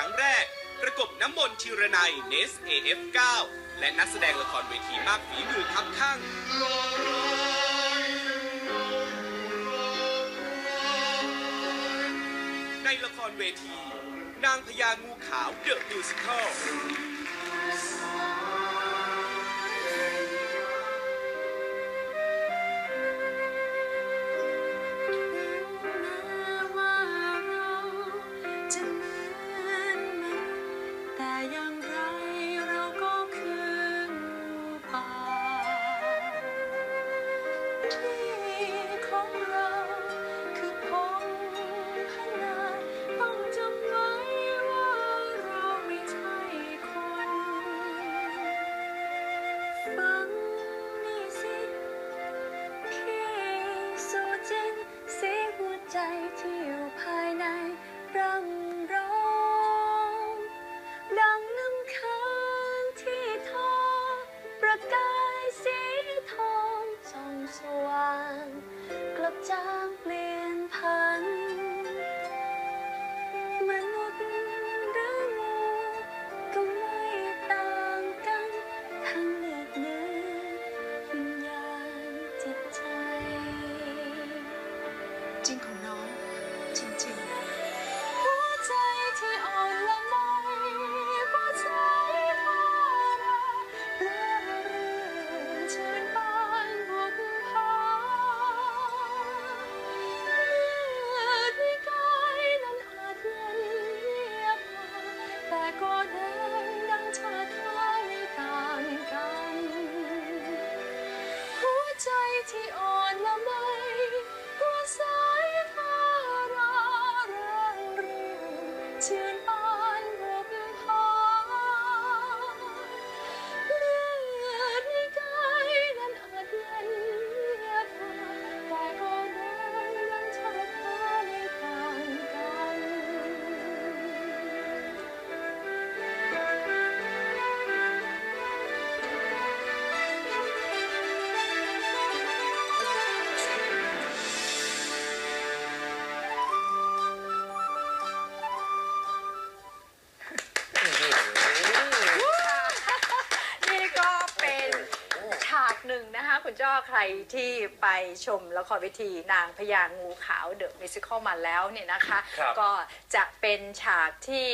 รั้งแรก ประกบน้ำมนต์ชิรนัยเนส AF9 และนักแสดงละครเวทีมากฝีมือคับข้างในละครเวที นางพญางูขาวเดอะมิวสิคล ที่ จ้อใครที่ไปชมละครเวทีนางพญางูขาวเดอะมิวสิคลมาแล้วเนี่ยนะคะ ครับก็จะเป็นฉากที่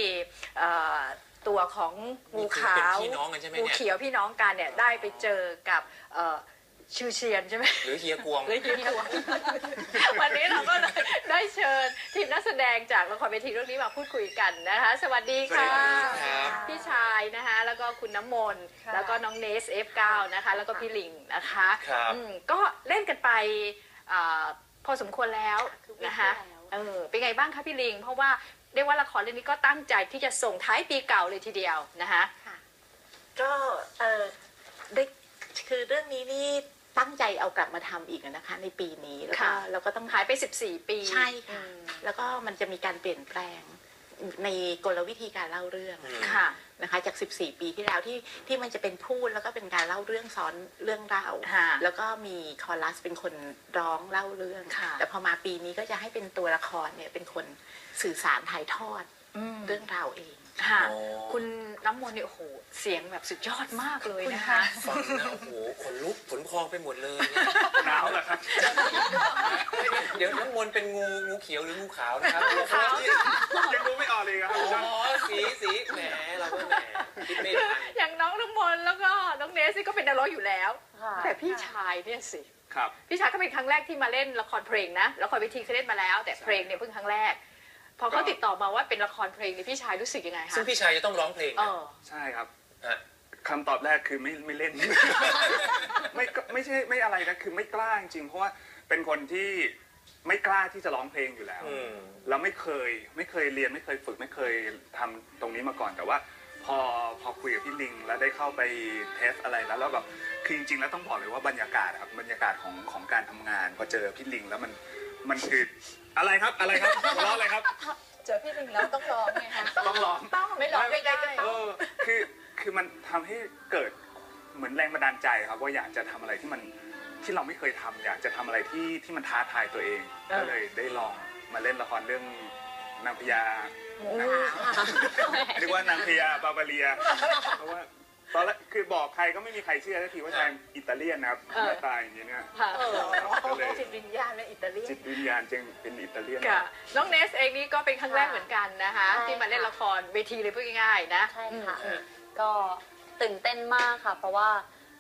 เอ่อตัวของงูขาวเป็นพี่น้องกันใช่ไหมงูเนี่ย เขียวพี่น้องกันเนี่ยได้ไปเจอกับเอ่อ ชื่อเชียนใช่ไหม หรือเฮียกวงหรือเฮียกวง วันนี้เราก็เลยได้เชิญทีมนักแสดงจากละครเวทีเรื่องนี้มาพูดคุยกันนะคะ สวัสดีค่ะ สวัสดีครับ พี่ชายนะคะ แล้วก็คุณน้ำมนต์ค่ะ แล้วก็น้องเนส F9 นะคะ แล้วก็พี่ลิงนะคะครับ อืมก็เล่นกันไปอาพอสมควรแล้วนะคะคือวิ่งแล้ว เออเป็นไงบ้างคะพี่ลิง เพราะว่าเรียกว่าละครเรื่องนี้ก็ตั้งใจที่จะส่งท้ายปีเก่าเลยทีเดียวนะคะ ก็เออได้คือเรื่องนี้นี่ ตั้งใจเอากลับมาทำอีกนะคะ ในปีนี้แล้วก็ค่ะเราก็ต้องหายไป 14 ปีใช่ค่ะอืมแล้วก็มันจะมีการเปลี่ยนแปลงในกลวิธีการเล่าเรื่องอืมค่ะนะคะจาก 14 ปีที่แล้วที่ที่มันจะเป็นพูดแล้วก็เป็นการเล่าเรื่องซ้อนเรื่องเล่าค่ะแล้วก็มีคอรัสเป็นคนร้องเล่าเรื่องค่ะแต่พอมาปีนี้ก็จะให้เป็นตัวละครเนี่ยเป็นคนสื่อสารถ่ายทอดอืมเรื่องราวเอง ค่ะ อ๋อ คุณน้ำมนต์เนี่ยโอ้โหเสียงแบบสุดยอดมากเลยนะคะ ฟังนะโอ้โหขนลุกขนพองไปหมดเลยเนี่ยหนาวเหรอครับ เดี๋ยวน้ำมนต์เป็นงูงูเขียวหรืองูขาวนะครับขาวยังรู้ไม่ออกเลยครับ อ๋อสีสีแหมเราก็แหมคิดไม่ทันอย่างน้องน้ำมนต์แล้วก็น้องเนสนี่ก็เป็นนักร้องอยู่แล้ว แต่พี่ชายเนี่ยสิ ครับ พี่ชายก็เป็นครั้งแรกที่มาเล่นละครเพลงนะละครเวทีเคยเล่นมาแล้ว แต่เพลงเนี่ยเพิ่งครั้งแรก พอเขาติดต่อมาว่าเป็นละครเพลงเนี่ยพี่ชายรู้สึกยังไงคะซึ่งพี่ชายจะต้องร้องเพลงเอนะอ ใช่ครับฮะคำตอบแรกคือไม่ไม่เล่น ไม่ก็ไม่ใช่ไม่อะไรนะคือไม่กล้าจริงๆเพราะว่าเป็นคนที่ไม่กล้าที่จะร้องเพลงอยู่แล้ว อืม เราไม่เคยไม่เคยเรียนไม่เคยฝึกไม่เคยทำตรงนี้มาก่อนแต่ว่า พอพอคุยกับพี่ลิง แล้วได้เข้าไปเทสอะไรแล้วแล้วแบบคือจริงๆแล้วต้องบอกเลยว่าบรรยากาศอะครับบรรยากาศของของการทำงานพอเจอพี่ลิง แล้วมันมันคือ อะไรครับอะไรครับหัวเราะอะไรครับ เจอพี่ลิงแล้วต้องร้องไงคะต้องร้อง ต้องไม่ร้องไม่ได้เออคือคือมันทำให้เกิดเหมือนแรงบันดาลใจครับ ว่าอยากจะทำอะไรที่มันที่เราไม่เคยทำอยากจะทำอะไรที่ที่มันท้าทายตัวเองเออก็เลยได้ลองมาเล่นละครเรื่องนางพญาโอ้เรียกว่านางพญาบาบาเรียเพราะว่า ตอนแรกคือบอกใครก็ไม่มีใครเชื่อทันทีว่าชายอิตาเลียนนะครับเออหน้าตาอย่างนี้เนี่ยค่ะเออก็เลยจิตวิญญาณเป็นอิตาเลียนจิตวิญญาณจึงเป็นอิตาเลียนค่ะน้องเนสเองนี่ก็เป็นครั้งแรกเหมือนกันนะคะใช่ที่มาเล่นละครเวทีเลยพูดง่ายๆนะใช่ค่ะอืมก็ตื่นเต้นมากค่ะ เพราะว่า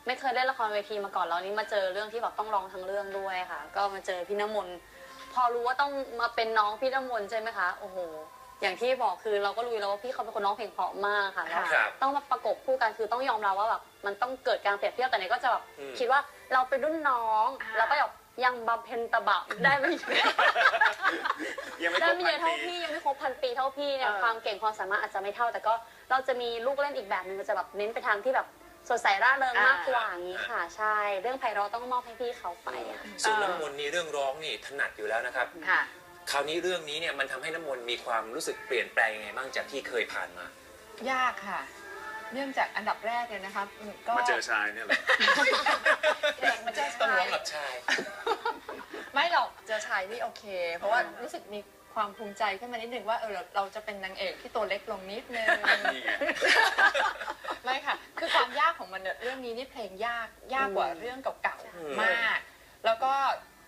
ไม่เคยเล่นละครเวทีมาก่อนแล้วนี่มาเจอเรื่องที่แบบต้องร้องทั้งเรื่องด้วยค่ะ ก็มาเจอพี่น้ำมนต์พอรู้ว่าต้องมาเป็นน้องพี่น้ำมนต์ใช่ไหมคะโอ้โห อย่างที่บอกคือเราก็รู้อยู่แล้วว่าพี่เขาเป็นคนร้องเพลงเพราะมากค่ะแล้วครับต้องมาประกบคู่กันคือต้องยอมรับว่าแบบมันต้องเกิดการเปรียบเทียบแต่เนี่ยก็จะแบบอืม คิดว่าเราเป็นรุ่นน้องอ่า แล้วก็แบบยังบำเพ็ญตบะได้ไม่เยอะยังไม่คได้รบไม่พัเยนอะปีเท่าพี่ยังไม่ครบพันปีเท่าพี่เนี่ยเออ ความเก่งความสามารถอาจจะไม่เท่า แต่ก็เราจะมีลูกเล่นอีกแบบหนึ่งมันจะแบบเน้นไปทางที่แบบสดใสร่าเริงมากกว่าอย่างนี้ค่ะ ใช่ เรื่องไพเราะต้องมอบให้พี่เขาไปอะ ส่วนน้ำมนต์นี่เรื่องร้องนี่ถนัดอยู่แล้วนะครับ ค่ะ คราวนี้เรื่องนี้เนี่ยมันทำให้น้ำมนต์มีความรู้สึกเปลี่ยนแปลงยังไงบ้างจากที่เคยผ่านมา ยากค่ะ เนื่องจากอันดับแรกเลยนะคะอืมก็มาเจอชายเนี่ยเหรอแขกมาเจอต้องชาร้อยงกับชาย ไม่หรอกเจอชายนี่โอเค เพราะว่ารู้สึกมีความภูมิใจขึ้นมานิดนึงว่าเออเราเราจะเป็นนางเอกที่ตัวเล็กลงนิดนึง นี่ไง ไม่ค่ะ คือความยากของมันเนี่ยเรื่องนี้นี่เพลงยากยากกว่าเรื่องเก่าอืม ๆมาก แล้วก็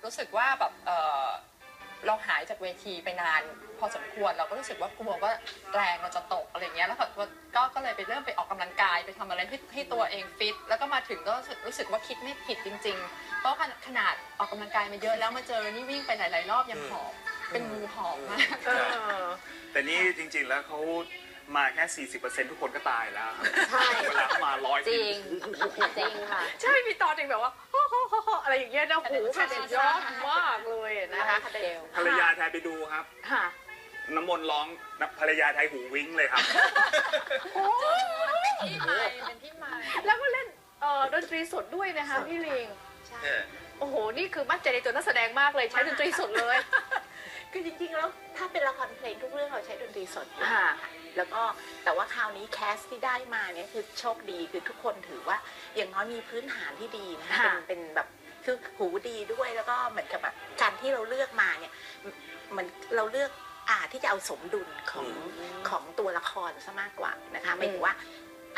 รู้สึกว่าแบบเออ เราหายจากเวทีไปนานพอสมควรเราก็รู้สึกว่ากลัวว่าแรงเราจะตกอะไรเงี้ยแล้วพอก็ก็เลยไปเริ่มไปออกกำลังกายไปทำอะไรให้ให้ตัวเองฟิตแล้วก็มาถึงก็รู้สึกว่าคิดไม่ผิดจริง ๆ เพราะขนาดออกกำลังกายมาเยอะแล้วมาเจอนี่วิ่งไปหลายๆรอบยังหอบเป็นงูหอบมากเออแต่นี่จริง ๆแล้วเขามาแค่ 40%ทุกคนก็ตายแล้วครับใช่เวลาเขามาร้อยจริงจริงค่ะใช่มีตอนหนึ่งแบบว่าโฮโฮโฮโฮ อะไรอย่างเงี้ยนะหูแบบสุดยอดมากเลยนะคะเดวภรรยาไทยไปดูครับ ค่ะ น้ำมนต์ร้องนะภรรยาไทยหูวิ้งเลยครับ ที่ใหม่เป็นที่ใหม่แล้วก็เล่นเอ่อดนตรีสดด้วยนะคะพี่ลิงโอ้โห นี่คือมั่นใจในตัวนักแสดงมากเลยใช้ดนตรีสดเลย คือจริงๆแล้วถ้าเป็นละครเพลงทุกเรื่องเราใช้ดนตรีสดอยู่ค่ะ แล้วก็แต่ว่าคราวนี้แคสที่ได้มาเนี่ยคือโชคดีคือทุกคนถือว่าอย่างน้อยมีพื้นฐานที่ดีนะคะค่ะเป็นเป็นแบบคือหูดีด้วยแล้วก็เหมือนกับแบบการที่เราเลือกมาเนี่ยเหมันเราเลือกอ่าที่จะเอาสมดุลของของตัวละครซะมากกว่านะคะหมายถึงว่า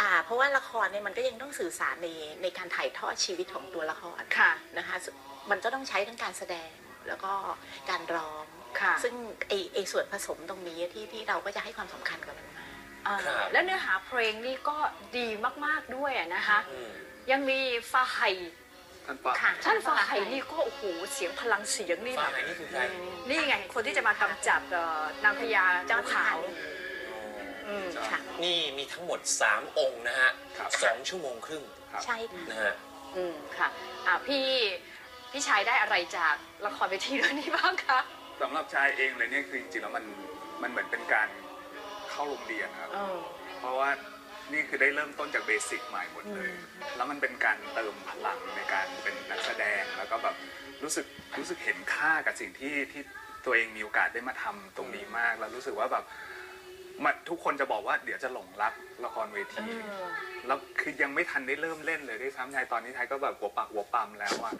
อ่าเพราะว่าละครเนี่ยมันก็ยังต้องสื่อสารในในการถ่ายทอดชีวิตของตัวละครค่ะนะคะมันก็ต้องใช้ทั้งการแสดงแล้วก็การร้องค่ะซึ่งไอไอส่วนผสมตรงนี้ที่ที่เราก็จะให้ความสำคัญกับมันมาก อ่าครับแล้วเนื้อหาเพลงนี่ก็ดีมากๆด้วยอะนะคะ อืม ยังมีฟาไห่ท่านปะค่ะท่านฟาไห่นี่ก็โอ้โหเสียงพลังเสียงนี่ฟ้าแบบไหนนี่คือใครนี่ไง คนที่จะมากำจัดเอ่อนางพญาเจ้าขาวชายอืมค่ะ นี่มีทั้งหมด 3 องค์นะฮะครับ สองชั่วโมงครึ่งใช่ค่ะ นะฮะ อืมค่ะอ่าพี่พี่ชายได้อะไรจากละครเวทีเรื่องนี้บ้างคะ สำหรับชายเองเลยเนี่ยคือจริงๆแล้วมันมันเหมือนเป็นการ เข้าโรงเรียนครับ เออ เพราะว่านี่คือได้เริ่มต้นจากเบสิกใหม่หมดเลย แล้วมันเป็นการเติมพลังในการเป็นนักแสดง แล้วก็แบบรู้สึกรู้สึกเห็นค่ากับสิ่งที่ที่ตัวเองมีโอกาสได้มาทำตรงนี้มาก แล้วรู้สึกว่าแบบ มันทุกคนจะบอกว่าเดี๋ยวจะหลงรักละครเวที แล้วคือยังไม่ทันได้เริ่มเล่นเลยด้วยซ้ำไทยตอนนี้ไทยก็แบบหัวปักหัวปั๊มแล้วอะ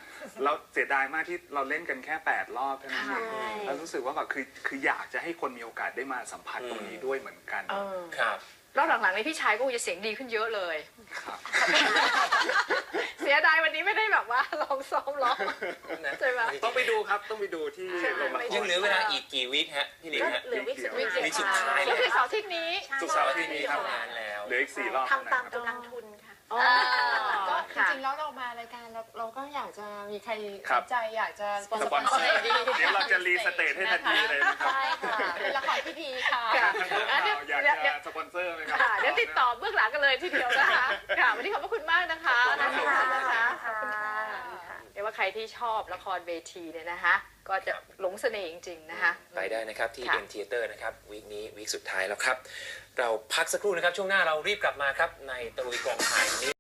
แล้วเสียดายมากที่เราเล่นกันแค่8รอบเท่านั้นเองใช่ แล้วรู้สึกว่าแบบคือคืออยากจะให้คนมีโอกาสได้มาสัมผัสตรงนี้ด้วยเหมือนกันเออครับแล้วหลังๆนี้พี่ชายก็คงจะเสียงดีขึ้นเยอะเลย ครับ เสียดายวันนี้ไม่ได้แบบว่าลองซ้อมร้อง ใช่ไหมต้องไปดูครับต้องไปดูที่ใช่โรงละคร ยังเหลือเวลาอีกกี่วิคฮะพี่ลิงก็ฮะ เหลือวิกสุดวิกท้ายวิกสุดท้าย ก็คือเสาร์อาทิตย์นี้ศุกร์เสาร์อาทิตย์นี้ครับทำงานแล้วเหลืออีกสี่รอบทำตามเท่นั้นครับ กำลังทุนค่ะ อ๋อก็จค่ะ ริงๆแล้วเรามารายการเราเราก็อยากจะมีใครครัสบนใจอยากจะสปอนเซอร์เดี๋ยวเราจะรีสเตทให้ทันทีเลยนะครับใช่ค่ะเป็นละครที่ดีค่ะค่ะทางเราอยากจะสปอนเซอร์ไหมครับค่ะเดี๋ยวติดต่อเบื้องหลังกันเลยทีเดียวนะคะค่ะวันนี้ขอบพระคุณมากนะคะขอบคุณครับนะคะขอบคุณค่ะเดี๋ยวว่าใครที่ชอบละครเวทีเนี่ยนะคะ ก็จะหลงเสน่ห์จริง ๆ นะคะ ไปได้นะครับที่ค่ะ M Theater นะครับวีคนี้วีคสุดท้ายแล้วครับ เราพักสักครู่นะครับ ช่วงหน้าเรารีบกลับมาครับในตะลุยกองถ่ายนี้